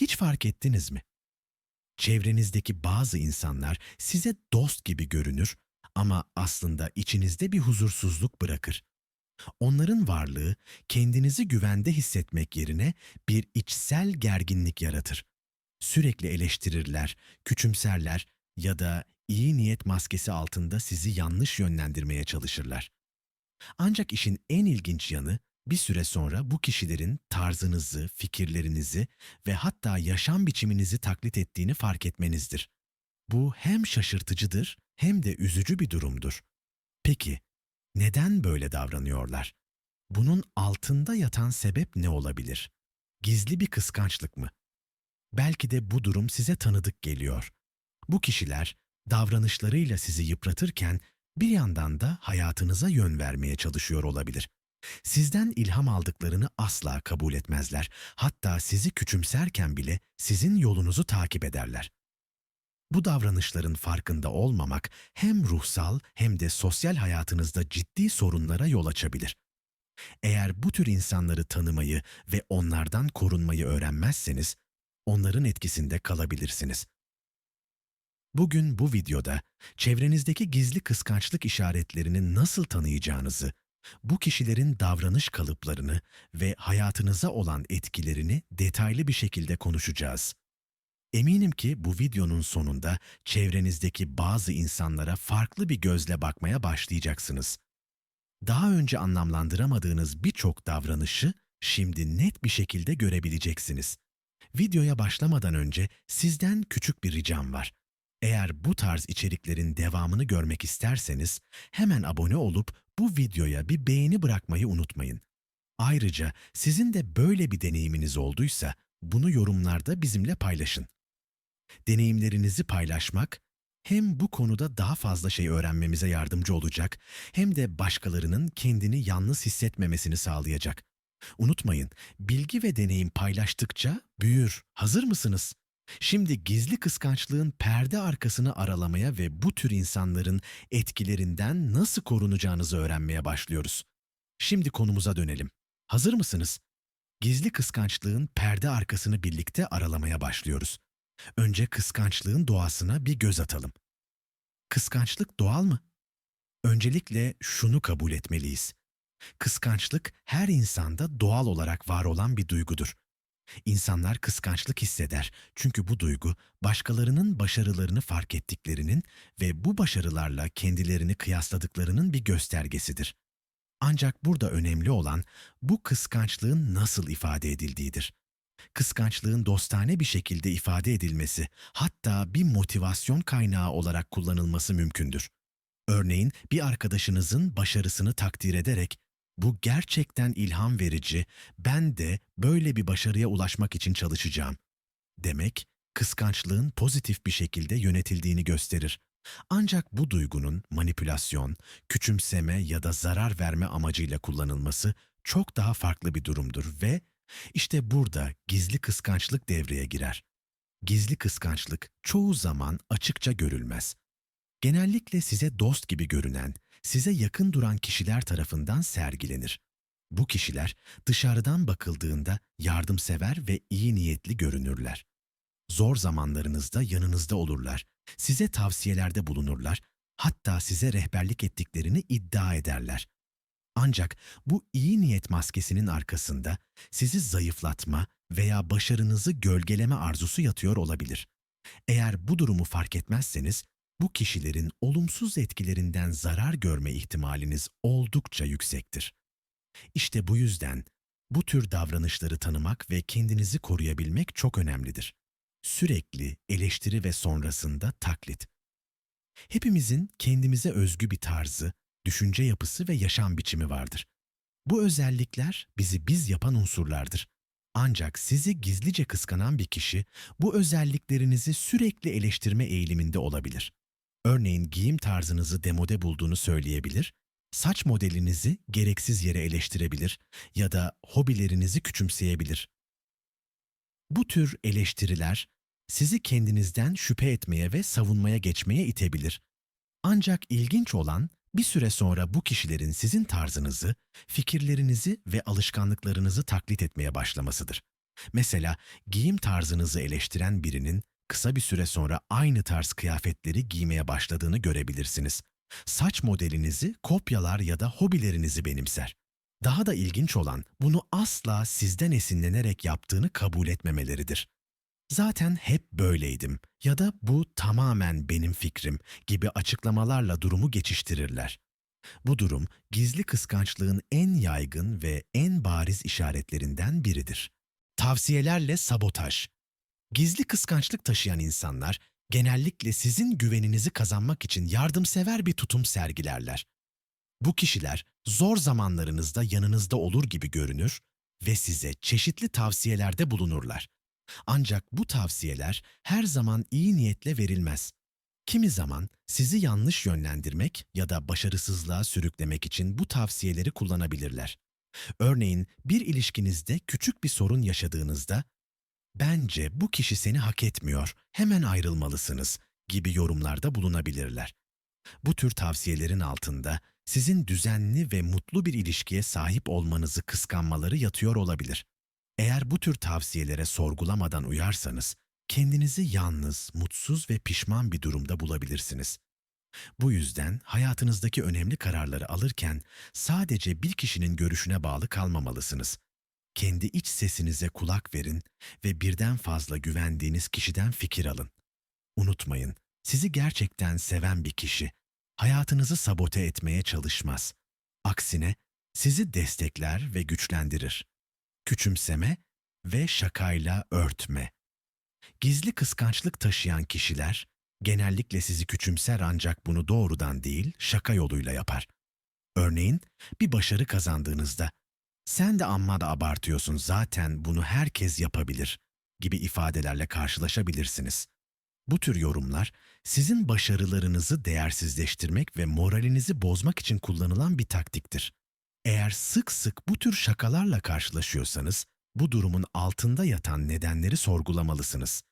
Hiç fark ettiniz mi? Çevrenizdeki bazı insanlar size dost gibi görünür ama aslında içinizde bir huzursuzluk bırakır. Onların varlığı kendinizi güvende hissetmek yerine bir içsel gerginlik yaratır. Sürekli eleştirirler, küçümserler ya da iyi niyet maskesi altında sizi yanlış yönlendirmeye çalışırlar. Ancak işin en ilginç yanı bir süre sonra bu kişilerin tarzınızı, fikirlerinizi ve hatta yaşam biçiminizi taklit ettiğini fark etmenizdir. Bu hem şaşırtıcıdır hem de üzücü bir durumdur. Peki, neden böyle davranıyorlar? Bunun altında yatan sebep ne olabilir? Gizli bir kıskançlık mı? Belki de bu durum size tanıdık geliyor. Bu kişiler davranışlarıyla sizi yıpratırken bir yandan da hayatınıza yön vermeye çalışıyor olabilir. Sizden ilham aldıklarını asla kabul etmezler. Hatta sizi küçümserken bile sizin yolunuzu takip ederler. Bu davranışların farkında olmamak hem ruhsal hem de sosyal hayatınızda ciddi sorunlara yol açabilir. Eğer bu tür insanları tanımayı ve onlardan korunmayı öğrenmezseniz, onların etkisinde kalabilirsiniz. Bugün bu videoda çevrenizdeki gizli kıskançlık işaretlerini nasıl tanıyacağınızı, bu kişilerin davranış kalıplarını ve hayatınıza olan etkilerini detaylı bir şekilde konuşacağız. Eminim ki bu videonun sonunda çevrenizdeki bazı insanlara farklı bir gözle bakmaya başlayacaksınız. Daha önce anlamlandıramadığınız birçok davranışı şimdi net bir şekilde görebileceksiniz. Videoya başlamadan önce sizden küçük bir ricam var. Eğer bu tarz içeriklerin devamını görmek isterseniz hemen abone olup bu videoya bir beğeni bırakmayı unutmayın. Ayrıca sizin de böyle bir deneyiminiz olduysa bunu yorumlarda bizimle paylaşın. Deneyimlerinizi paylaşmak hem bu konuda daha fazla şey öğrenmemize yardımcı olacak hem de başkalarının kendini yalnız hissetmemesini sağlayacak. Unutmayın, bilgi ve deneyim paylaştıkça büyür. Hazır mısınız? Şimdi gizli kıskançlığın perde arkasını aralamaya ve bu tür insanların etkilerinden nasıl korunacağınızı öğrenmeye başlıyoruz. Şimdi konumuza dönelim. Hazır mısınız? Gizli kıskançlığın perde arkasını birlikte aralamaya başlıyoruz. Önce kıskançlığın doğasına bir göz atalım. Kıskançlık doğal mı? Öncelikle şunu kabul etmeliyiz. Kıskançlık her insanda doğal olarak var olan bir duygudur. İnsanlar kıskançlık hisseder çünkü bu duygu başkalarının başarılarını fark ettiklerinin ve bu başarılarla kendilerini kıyasladıklarının bir göstergesidir. Ancak burada önemli olan bu kıskançlığın nasıl ifade edildiğidir. Kıskançlığın dostane bir şekilde ifade edilmesi, hatta bir motivasyon kaynağı olarak kullanılması mümkündür. Örneğin bir arkadaşınızın başarısını takdir ederek bu gerçekten ilham verici, ben de böyle bir başarıya ulaşmak için çalışacağım. Demek, kıskançlığın pozitif bir şekilde yönetildiğini gösterir. Ancak bu duygunun manipülasyon, küçümseme ya da zarar verme amacıyla kullanılması çok daha farklı bir durumdur ve işte burada gizli kıskançlık devreye girer. Gizli kıskançlık çoğu zaman açıkça görülmez. Genellikle size dost gibi görünen, size yakın duran kişiler tarafından sergilenir. Bu kişiler dışarıdan bakıldığında yardımsever ve iyi niyetli görünürler. Zor zamanlarınızda yanınızda olurlar, size tavsiyelerde bulunurlar, hatta size rehberlik ettiklerini iddia ederler. Ancak bu iyi niyet maskesinin arkasında sizi zayıflatma veya başarınızı gölgeleme arzusu yatıyor olabilir. Eğer bu durumu fark etmezseniz bu kişilerin olumsuz etkilerinden zarar görme ihtimaliniz oldukça yüksektir. İşte bu yüzden bu tür davranışları tanımak ve kendinizi koruyabilmek çok önemlidir. Sürekli eleştiri ve sonrasında taklit. Hepimizin kendimize özgü bir tarzı, düşünce yapısı ve yaşam biçimi vardır. Bu özellikler bizi biz yapan unsurlardır. Ancak sizi gizlice kıskanan bir kişi bu özelliklerinizi sürekli eleştirme eğiliminde olabilir. Örneğin giyim tarzınızı demode bulduğunu söyleyebilir, saç modelinizi gereksiz yere eleştirebilir ya da hobilerinizi küçümseyebilir. Bu tür eleştiriler sizi kendinizden şüphe etmeye ve savunmaya geçmeye itebilir. Ancak ilginç olan bir süre sonra bu kişilerin sizin tarzınızı, fikirlerinizi ve alışkanlıklarınızı taklit etmeye başlamasıdır. Mesela giyim tarzınızı eleştiren birinin kısa bir süre sonra aynı tarz kıyafetleri giymeye başladığını görebilirsiniz. Saç modelinizi kopyalar ya da hobilerinizi benimser. Daha da ilginç olan bunu asla sizden esinlenerek yaptığını kabul etmemeleridir. Zaten hep böyleydim ya da bu tamamen benim fikrim gibi açıklamalarla durumu geçiştirirler. Bu durum gizli kıskançlığın en yaygın ve en bariz işaretlerinden biridir. Tavsiyelerle sabotaj. Gizli kıskançlık taşıyan insanlar genellikle sizin güveninizi kazanmak için yardımsever bir tutum sergilerler. Bu kişiler zor zamanlarınızda yanınızda olur gibi görünür ve size çeşitli tavsiyelerde bulunurlar. Ancak bu tavsiyeler her zaman iyi niyetle verilmez. Kimi zaman sizi yanlış yönlendirmek ya da başarısızlığa sürüklemek için bu tavsiyeleri kullanabilirler. Örneğin bir ilişkinizde küçük bir sorun yaşadığınızda "Bence bu kişi seni hak etmiyor, hemen ayrılmalısınız." gibi yorumlarda bulunabilirler. Bu tür tavsiyelerin altında sizin düzenli ve mutlu bir ilişkiye sahip olmanızı kıskanmaları yatıyor olabilir. Eğer bu tür tavsiyelere sorgulamadan uyarsanız, kendinizi yalnız, mutsuz ve pişman bir durumda bulabilirsiniz. Bu yüzden hayatınızdaki önemli kararları alırken sadece bir kişinin görüşüne bağlı kalmamalısınız. Kendi iç sesinize kulak verin ve birden fazla güvendiğiniz kişiden fikir alın. Unutmayın, sizi gerçekten seven bir kişi hayatınızı sabote etmeye çalışmaz. Aksine sizi destekler ve güçlendirir. Küçümseme ve şakayla örtme. Gizli kıskançlık taşıyan kişiler genellikle sizi küçümser ancak bunu doğrudan değil, şaka yoluyla yapar. Örneğin bir başarı kazandığınızda sen de amma da abartıyorsun zaten bunu herkes yapabilir gibi ifadelerle karşılaşabilirsiniz. Bu tür yorumlar sizin başarılarınızı değersizleştirmek ve moralinizi bozmak için kullanılan bir taktiktir. Eğer sık sık bu tür şakalarla karşılaşıyorsanız, bu durumun altında yatan nedenleri sorgulamalısınız.